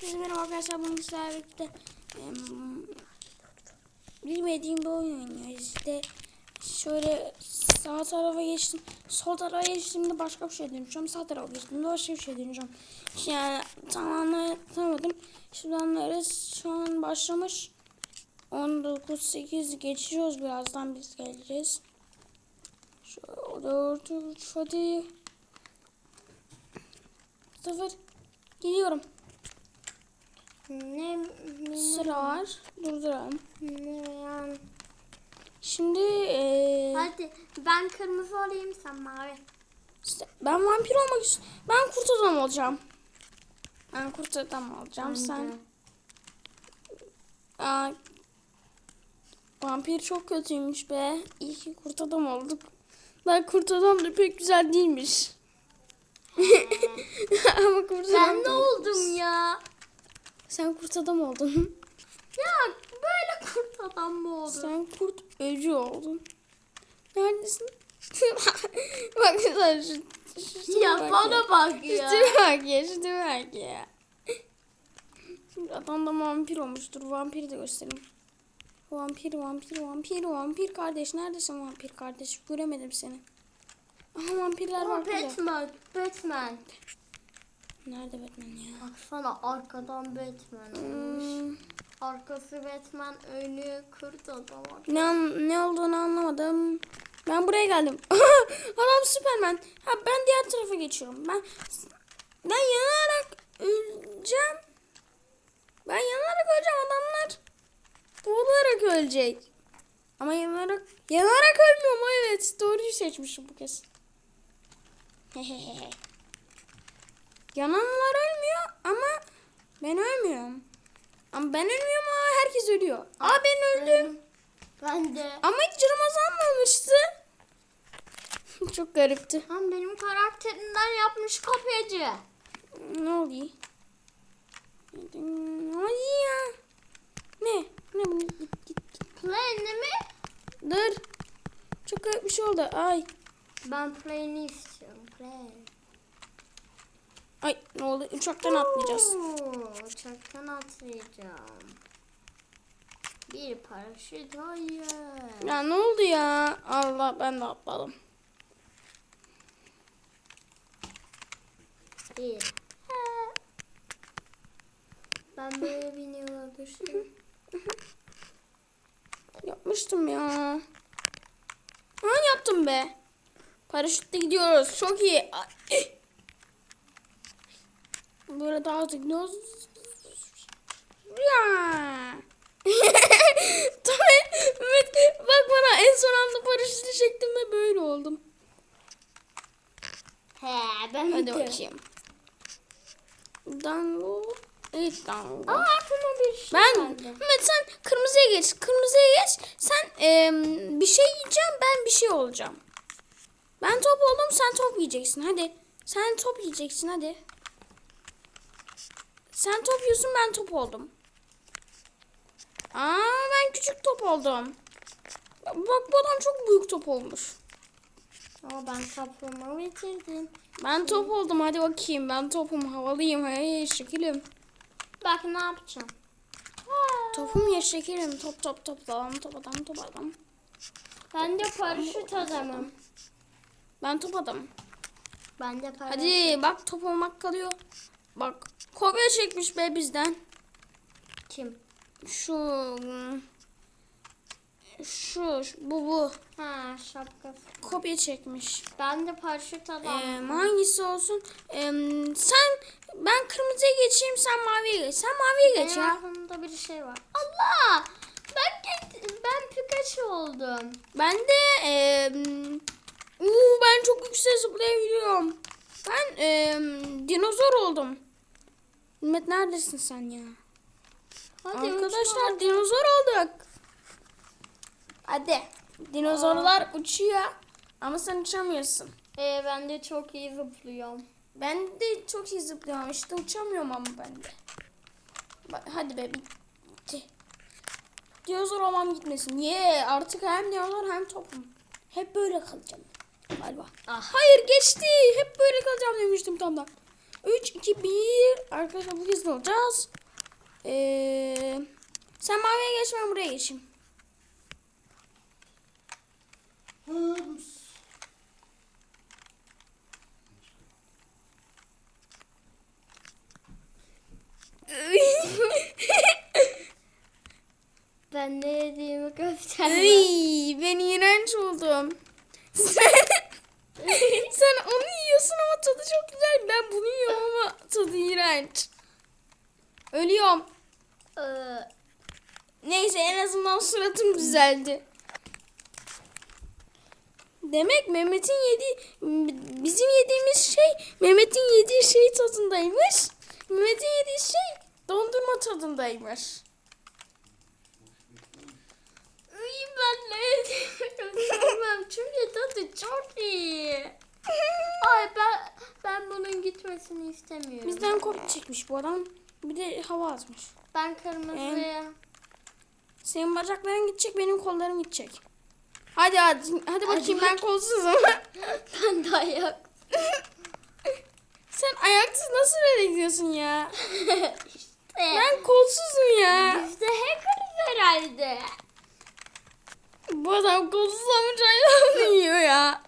Herkese merhaba arkadaşlar. Bugün sizlerle bilmediğim bir oyun oynuyoruz. İşte şöyle sağ tarafa geçtim. Sol tarafa geçtiğimde başka bir şey döneceğim. Sağ tarafa geçtiğimde başka bir şey döneceğim. Yani tam anlatamadım. Şimdi anlarız. Şu an başlamış. 19.8 geçiyoruz. Birazdan biz geleceğiz. Şu 4 3 hadi. Sıfır. Gidiyorum. Ne, ne, Sıra var. Durduralım. ne yani? Şimdi eee, Hadi ben kırmızı olayım sen mavi. işte ben vampir olmak istiyorum. Ben kurt adam olacağım. Ben kurt adam olacağım. Ben Sen de. Aa, vampir çok kötüymüş be. İyi ki kurt adam olduk. Ben kurt adam da pek güzel değilmiş. Ama kurt adam Ben da- oldum ya. Sen kurt adam oldun. Ya böyle kurt adam mı oldu? Sen kurt öcü oldun. Neredesin? bak sen şu, şu, şu ya bak bana bak Şu ya. tipe bak ya, şu bak ya. Şimdi adam da vampir olmuştur. Vampiri de göstereyim. Vampir, vampir, vampir, vampir kardeş. Neredesin vampir kardeş? Göremedim seni. Aha vampirler var. Batman, Batman. Nerede Batman ya? Baksana arkadan Batman olmuş. Hmm, Arkası Batman, önü kurt adam. ne, an- ne olduğunu anlamadım. Ben buraya geldim. Adam Süpermen. Ha ben diğer tarafa geçiyorum. Ben ben yanarak öleceğim. Ben yanarak öleceğim adamlar. Boğularak ölecek. Ama yanarak yanarak ölmüyorum. Evet doğruyu seçmişim bu kez. Yananlar ölmüyor ama ben ölmüyorum. Ama ben ölmüyorum ama herkes ölüyor. Aa ben öldüm. Ben de. Ama hiç canım azalmamıştı. Çok garipti. Lan benim karakterimden yapmış kopyacı. Ne oluyor? Hadi ya. Ne? Ne bu? Git git git. Play ne mi? Dur. Çok garip bir şey oldu. Ay. Ben play'ini istiyorum. Play. Ay ne oldu? Uçaktan atlayacağız. Oo, Uçaktan atlayacağım. Bir paraşüt hayır. Ya ne oldu ya? Allah ben de atladım. Bir. Ha. Ben böyle biniyorlar düştüm. Yapmıştım ya. Ha yaptım be. Paraşütle gidiyoruz. Çok iyi. Ay. Böyle daha hızlı gidiyoruz. Ya. Tabii. Evet, bak bana en son anda paraşütü çektim ve böyle oldum. He ben Hadi de. bakayım. Dango. Evet dango. Aa aklıma bir şey Ben geldi. Mehmet sen kırmızıya geç. Kırmızıya geç. Sen em, bir şey yiyeceğim ben bir şey olacağım. Ben top oldum sen top yiyeceksin hadi. Sen top yiyeceksin hadi. Sen top yiyorsun ben top oldum. Aa ben küçük top oldum. Bak bu adam çok büyük top olmuş. Ama ben kaplamamı bitirdim. Ben top oldum hadi bakayım. Ben topum havalıyım. Hey şekilim. Bak ne yapacağım. Topum ya şekerim. Top top top adam top adam top adam. Ben de paraşüt adamım. Ben top adamım. Ben de paraşüt. Hadi bak top olmak kalıyor. Bak kopya çekmiş be bizden. Kim? Şu şu, şu bu bu Ha şapkası. kopya çekmiş. Ben de paraşüt Ee, adamım. hangisi olsun? Ee, sen ben kırmızıya geçeyim sen maviye geç. Sen maviye geç Benim ya. aklımda bir şey var. Allah! Ben ben Pikachu oldum. Ben de ee, uu, ben çok yüksek zıplayabiliyorum. Ben ee, dinozor oldum. Mehmet neredesin sen ya? Hadi Arkadaşlar uçma. dinozor olduk. Hadi. Dinozorlar uçuyor ama sen uçamıyorsun. Ee, ben de çok iyi zıplıyorum. Ben de çok iyi zıplıyorum işte uçamıyorum ama ben de. Bak, hadi be bitti. Dinozor olmam gitmesin. Ye artık hem dinozor hem topum. Hep böyle kalacağım galiba. Ah. Hayır geçti. Hep böyle kalacağım demiştim tam da. 3, 2, 1. Arkadaşlar bu ne olacağız? Ee, sen maviye geç ben buraya geçeyim. Ben ne yediğimi göstermem. Ay, ben iğrenç oldum. Sen, sen onu yiyorsun ama tadı çok güzel. Ben bunu yiyorum ama tadı iğrenç. Ölüyorum. Ee, Neyse en azından düzeldi. Demek Mehmet'in yediği bizim yediğimiz şey Mehmet'in yediği şey tadındaymış. Mehmet'in yediği şey dondurma tadındaymış. Ay ben ne göstermem. Çünkü tadı çok iyi. Ay ben ben bunun gitmesini istemiyorum. Bizden kopya çekmiş bu adam. Bir de hava atmış. Ben kırmızıya. Senin bacakların gidecek, benim kollarım gidecek. Hadi hadi, hadi bakayım ben kolsuzum. ben de ayak. Sen ayaksız nasıl öyle gidiyorsun ya? işte. Ben kolsuzum ya. Biz de hackerız herhalde. Bu adam kolsuz ama çaylarını yiyor ya.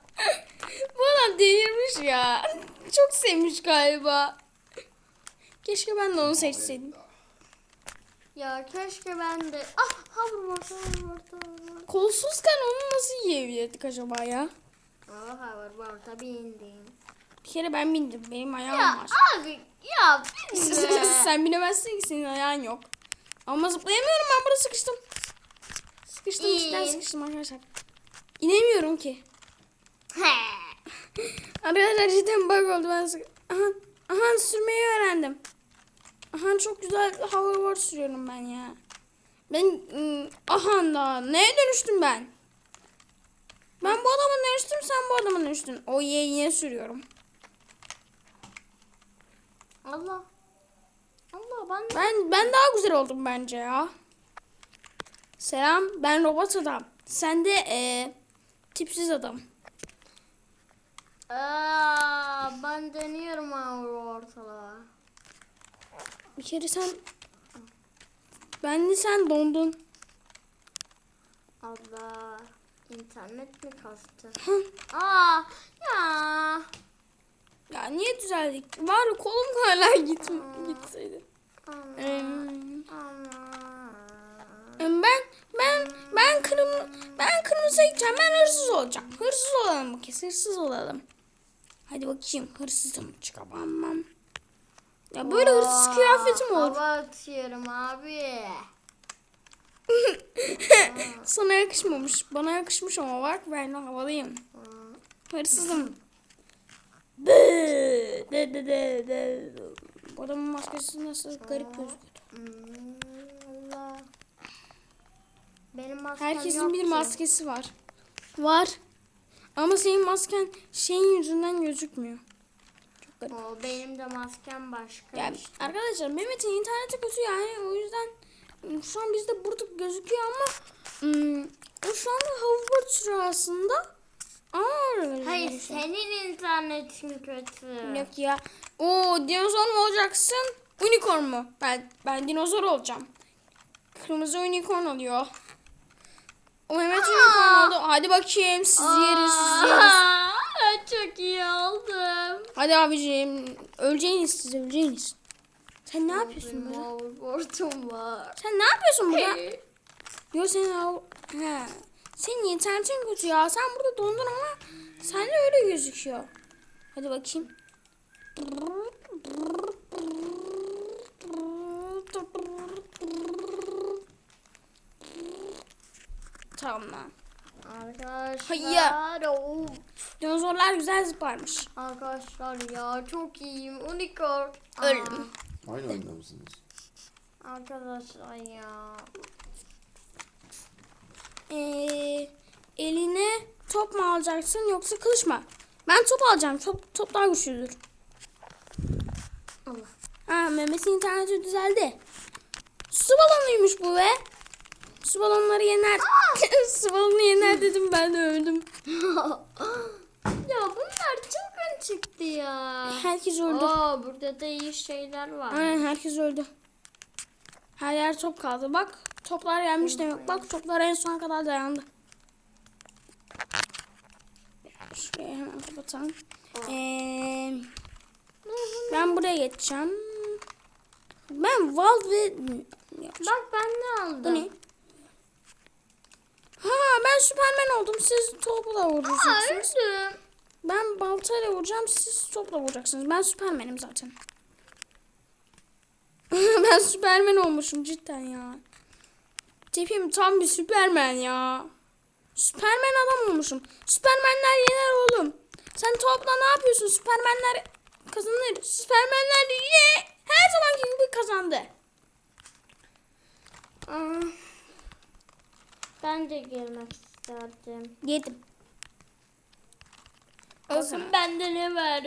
Bu adam delirmiş ya. Çok sevmiş galiba. Keşke ben de onu seçseydim. Ya keşke ben de... Ah hoverboard hoverboard hoverboard. Kolsuzken onu nasıl yiyebilirdik acaba ya? Oh hoverboard'a bindim. Bir kere ben bindim. Benim ayağım Ya var. abi ya bindim. Sen binemezsin ki senin ayağın yok. Ama zıplayamıyorum ben burada sıkıştım. Sıkıştım cidden İn. sıkıştım arkadaşlar. İnemiyorum ki. Arkadaşlar cidden bug oldu ben sık Aha, aha sürmeyi öğrendim. Aha çok güzel hoverboard sürüyorum ben ya. Ben ım, aha da neye dönüştüm ben? Ben bu adama dönüştüm sen bu adama dönüştün. O ye yine sürüyorum. Allah. Allah ben Ben ben daha güzel oldum bence ya. Selam ben robot adam. Sen de eee, tipsiz adam. Aa, Bir kere sen ben de sen dondun. Allah. internet mi kastı? Aa ya. Ya niye düzeldik? Var kolum hala git gitseydi. Allah. ben ben ben kırmızı ben kırmızıya gideceğim. Ben hırsız olacağım. Hırsız olalım bu kez. Hırsız olalım. Hadi bakayım hırsızım çıkamam. Ya böyle hırsız Aa, kıyafetim olur. Hava atıyorum abi. Sana yakışmamış. Bana yakışmış ama bak ben havalıyım. Hırsızım. De, de, de, de. Adamın maskesi nasıl garip gözüküyor. Allah. Benim maskem Herkesin yok bir ki. maskesi var. Var. Ama senin masken şeyin yüzünden gözükmüyor. Garip. O benim de maskem başka. Ya işte. arkadaşlar Mehmet'in interneti kötü yani o yüzden şu an bizde burada gözüküyor ama ım, o şu anda hoverboard sürüyor aslında. Öyle Hayır gözüküyor. senin internetin kötü. Yok ya. Oo dinozor mu olacaksın? Unicorn mu? Ben ben dinozor olacağım. Kırmızı unicorn oluyor. O Mehmet unicorn oldu. Hadi bakayım siz yeriz siz yeriz. Çok iyi oldum. Hadi abicim öleceğiniz siz öleceğiniz. Sen ne yapıyorsun burada? hoverboard'um var. Sen ne yapıyorsun burada? Yok senin o... He. Senin internetin kötü ya. Sen burada dondun ama sende öyle gözüküyor. Hadi bakayım. Tamam. Arkadaşlar. of. Dinozorlar güzel zıplarmış. Arkadaşlar ya çok iyiyim. Unicorn. Öldüm. Aynı oyunda mısınız? Arkadaşlar ya. Ee, eline top mu alacaksın yoksa kılıç mı? Ben top alacağım. Top, top daha güçlüdür. Allah. Ha Mehmet'in interneti düzeldi. Su balonuymuş bu be. Su balonları yener. Su balonu yener dedim ben de öldüm. Ya bunlar çılgın çıktı ya. Herkes öldü. Aa burada da iyi şeyler var. Aynen herkes öldü. Her yer top kaldı. Bak toplar gelmiş demek. Bak toplar en sona kadar dayandı. Şuraya hemen kapatalım. Ee, ben buraya geçeceğim. Ben Val ve... Bak ben ne aldım? Bu ne? Ha ben Süpermen oldum. Siz topla Aa vuracaksınız. öldüm. Ben baltayla vuracağım. Siz topla vuracaksınız. Ben Süpermen'im zaten. ben Süpermen olmuşum cidden ya. Tipim tam bir Süpermen ya. Süpermen adam olmuşum. Süpermenler yener oğlum. Sen topla ne yapıyorsun? Süpermenler kazanır. Süpermenler ye her zamanki gibi kazandı. Aa, ben de girmek isterdim. Yedim. O zaman. Bakın bende ne var?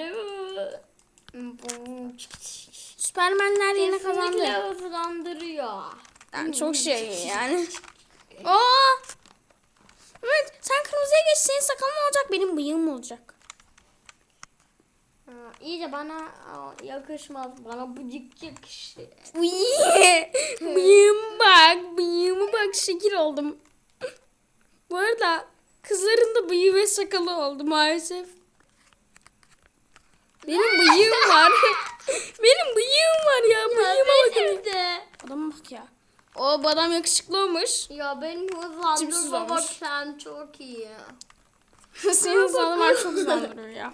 Süpermenler yine kazandı. Kesinlikle hızlandırıyor. Yani çok şey yani. Aa! Evet sen kırmızıya geç senin sakalın olacak benim bıyığım olacak. Ha, İyice bana aa, yakışmaz. Bana bıcık yakışır. bıyığım bak bıyığıma bak şekil oldum. Bu arada kızların da bıyığı ve sakalı oldu maalesef. Benim bıyığım var. benim bıyığım var ya. Bıyığıma bakın. Adama bak ya. O adam yakışıklı olmuş. Ya benim Tipsiz hızlandırma bak olmuş. sen çok iyi. Senin sanırım çok hızlandırıyor ya.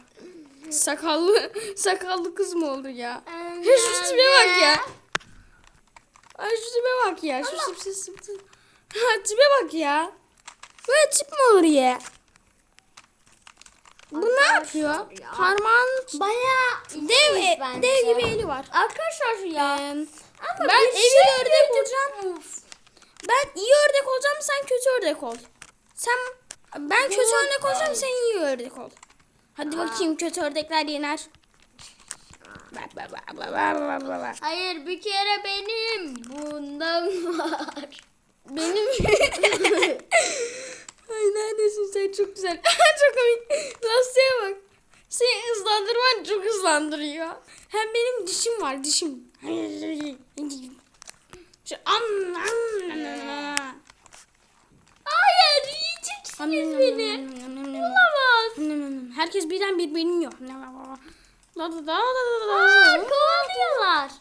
Sakallı, sakallı kız mı oldu ya? Ya şu tipe bak ya. Ay şu tipe bak ya. Şu tip tip tip tip. Ha, tipe bak ya. Böyle tip mi olur ya? Bu ne yapıyor? Ya. Parmağın Bayağı dev, iyiyiz e- bence. dev gibi eli var. Arkadaşlar ya. Ama ben bir iyi şey ördek olacağım. Ben iyi ördek olacağım sen kötü ördek ol. Sen ben kötü ördek olacağım sen iyi ördek ol. Hadi bakayım kötü ördekler yener. Ba, ba, ba, ba, ba, ba, ba, ba. Hayır bir kere benim bundan var. Benim neredesin sen çok güzel. çok komik. Lastiğe bak. Seni hızlandırman çok hızlandırıyor. Hem benim dişim var dişim. Şu am, Hayır yiyeceksiniz beni. Olamaz. Herkes birden birbirini yiyor. Da da da da da Aa, kovalıyorlar.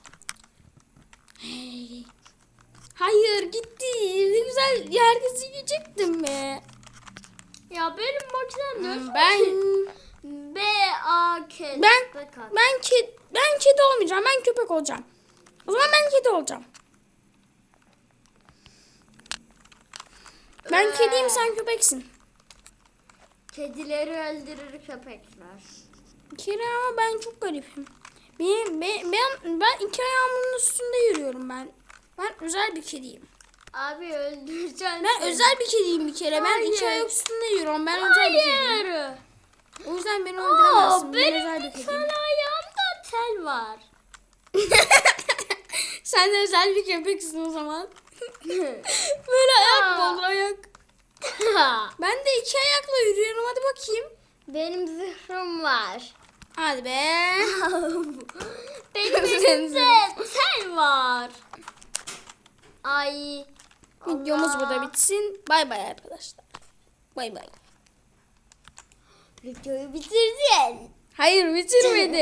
Hayır gitti. Ne güzel herkesi yiyecektim be. Ya benim makinem nasıl? Hmm, Ben B A K. Ben- ben kedi ben kedi olmayacağım. Ben köpek olacağım. O zaman ben kedi olacağım. Ben Ee. kediyim sen köpeksin. Kedileri öldürür köpekler. Kedi ama ben çok garipim. Benim, ben, ben, ben iki ayağımın üstünde yürüyorum ben. Ben özel bir kediyim. Abi öldüreceğim Ben seni. özel bir kediyim bir kere. Ben iki Hayır. ayak üstünde yürüyorum. Ben özel bir kediyim. Hayır. O yüzden beni öldüremezsin. Ben özel benim bir kediyim. tane ayağımda tel var. Sen de özel bir köpeksin o zaman. Böyle ayak mı olur ayak? Ben de iki ayakla yürüyorum. Hadi bakayım. benim zırhım var. Hadi be. benim elimde tel var. Ay. Videomuz burada bitsin. Bay bay arkadaşlar. Bay bay. Videoyu bitirdin. Hayır bitirmedi.